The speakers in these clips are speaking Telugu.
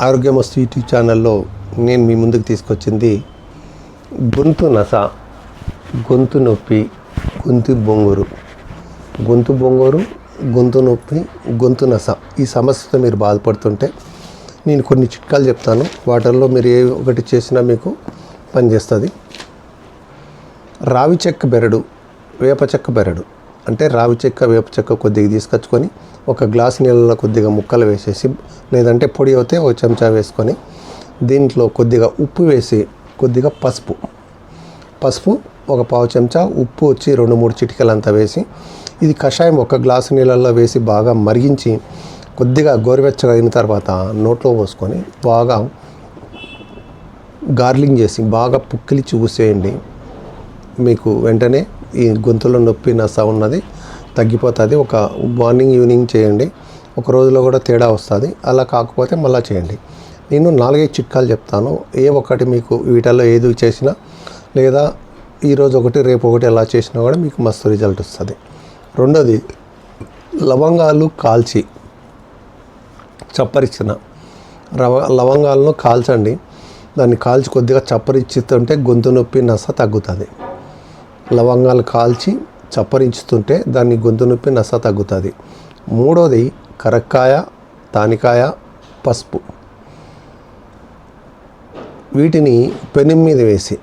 ఆరోగ్యమస్తు యూట్యూబ్ ఛానల్లో నేను మీ ముందుకు తీసుకొచ్చింది గొంతు నస గొంతు నొప్పి గొంతు బొంగురు. గొంతు బొంగురు గొంతు నొప్పి గొంతు నస ఈ సమస్యతో మీరు బాధపడుతుంటే నేను కొన్ని చిట్కాలు చెప్తాను. వాటర్లో మీరు ఏ ఒకటి చేసినా మీకు పనిచేస్తుంది. రావి చెక్క బెరడు వేప చెక్క బెరడు. అంటే రావి చెక్క వేప చెక్క కొద్దిగా తీసుకొచ్చుకొని ఒక గ్లాస్ నీళ్ళలో కొద్దిగా ముక్కలు వేసేసి లేదంటే పొడి అయితే ఒక చెంచా వేసుకొని దీంట్లో కొద్దిగా ఉప్పు వేసి కొద్దిగా పసుపు. పసుపు ఒక పావు చెంచా ఉప్పు వచ్చి రెండు మూడు చిటికలంతా వేసి ఇది కషాయం ఒక గ్లాసు నీళ్ళల్లో వేసి బాగా మరిగించి కొద్దిగా గోరువెచ్చగా అయిన తర్వాత నోట్లో పోసుకొని బాగా గార్లింగ్ చేసి బాగా పుక్కిలిచ్చి ఊసేయండి. మీకు వెంటనే ఈ గొంతులో నొప్పి నస ఉన్నది తగ్గిపోతుంది. ఒక మార్నింగ్ ఈవినింగ్ చేయండి. ఒక రోజులో కూడా తేడా వస్తుంది. అలా కాకపోతే మళ్ళీ చేయండి. నేను నాలుగైదు చిట్కాలు చెప్తాను. ఏ ఒక్కటి మీకు వీటిల్లో ఏది చేసినా లేదా ఈరోజు ఒకటి రేపు ఒకటి ఎలా చేసినా కూడా మీకు మస్తు రిజల్ట్ వస్తుంది. రెండోది లవంగాలు కాల్చి చప్పరిచ్చిన. రవ లవంగాలను కాల్చండి. దాన్ని కాల్చి కొద్దిగా చప్పరిచ్చితుంటే గొంతు నొప్పి నస తగ్గుతుంది. లవంగాలు కాల్చి చప్పరించుతుంటే దాన్ని గొంతు నొప్పి నస తగ్గుతుంది. మూడోది కరక్కాయ తానికాయ పసుపు. వీటిని పెనుం మీద వేసి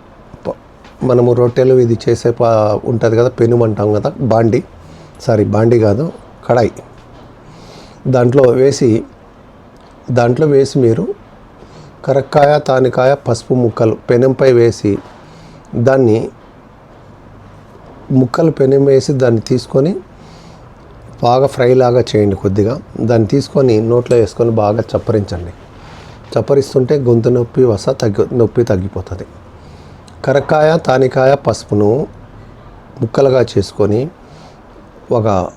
మనము రొట్టెలు ఇది చేసే పా ఉంటుంది కదా పెనుం అంటాం కదా బాండి. సారీ బాండి కాదు కడాయి. దాంట్లో వేసి దాంట్లో వేసి మీరు కరక్కాయ తానికాయ పసుపు ముక్కలు పెనంపై వేసి దాన్ని ముక్కలు పెనం వేసి దాన్ని తీసుకొని బాగా ఫ్రై లాగా చేయండి కొద్దిగా. దాన్ని తీసుకొని నోట్లో వేసుకొని బాగా చప్పరించండి. చప్పరిస్తుంటే గొంతు నొప్పి వస తగ్గి నొప్పి తగ్గిపోతుంది. కరక్కాయ తానికాయ పసుపును ముక్కలుగా చేసుకొని ఒక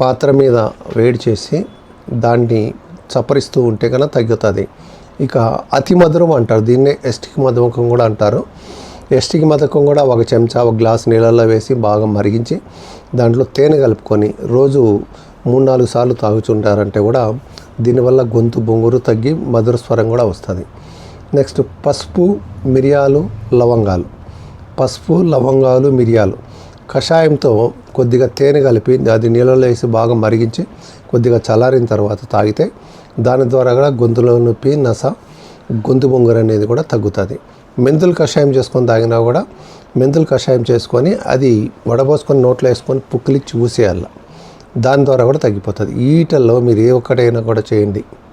పాత్ర మీద వేడి చేసి దాన్ని చప్పరిస్తూ ఉంటే కనుక తగ్గుతుంది. ఇక అతి మధురం అంటారు. దీన్నే ఎస్టిక్ మధుమకం కూడా అంటారు. ఎస్టికి మతకం కూడా ఒక చెంచా ఒక గ్లాస్ నీళ్ళల్లో వేసి బాగా మరిగించి దాంట్లో తేనె కలుపుకొని రోజు మూడు నాలుగు సార్లు తాగుచుంటారంటే కూడా దీనివల్ల గొంతు బొంగురు తగ్గి మధుర స్వరం కూడా వస్తుంది. నెక్స్ట్ పసుపు మిరియాలు లవంగాలు. పసుపు లవంగాలు మిరియాలు. కషాయంతో కొద్దిగా తేనె కలిపి అది నీళ్ళలో వేసి బాగా మరిగించి కొద్దిగా చల్లారిన తర్వాత తాగితే దాని ద్వారా కూడా గొంతులో నొప్పి నస గొంతు బొంగురు అనేది కూడా తగ్గుతుంది. మెంతులు కషాయం చేసుకొని తాగినా కూడా మెంతులు కషాయం చేసుకొని అది వడబోసుకొని నోట్లో వేసుకొని పుక్కిలిచ్చి ఊసేయాల. దాని ద్వారా కూడా తగ్గిపోతుంది. ఈటల్లో మీరు ఏ ఒక్కటైనా కూడా చేయండి.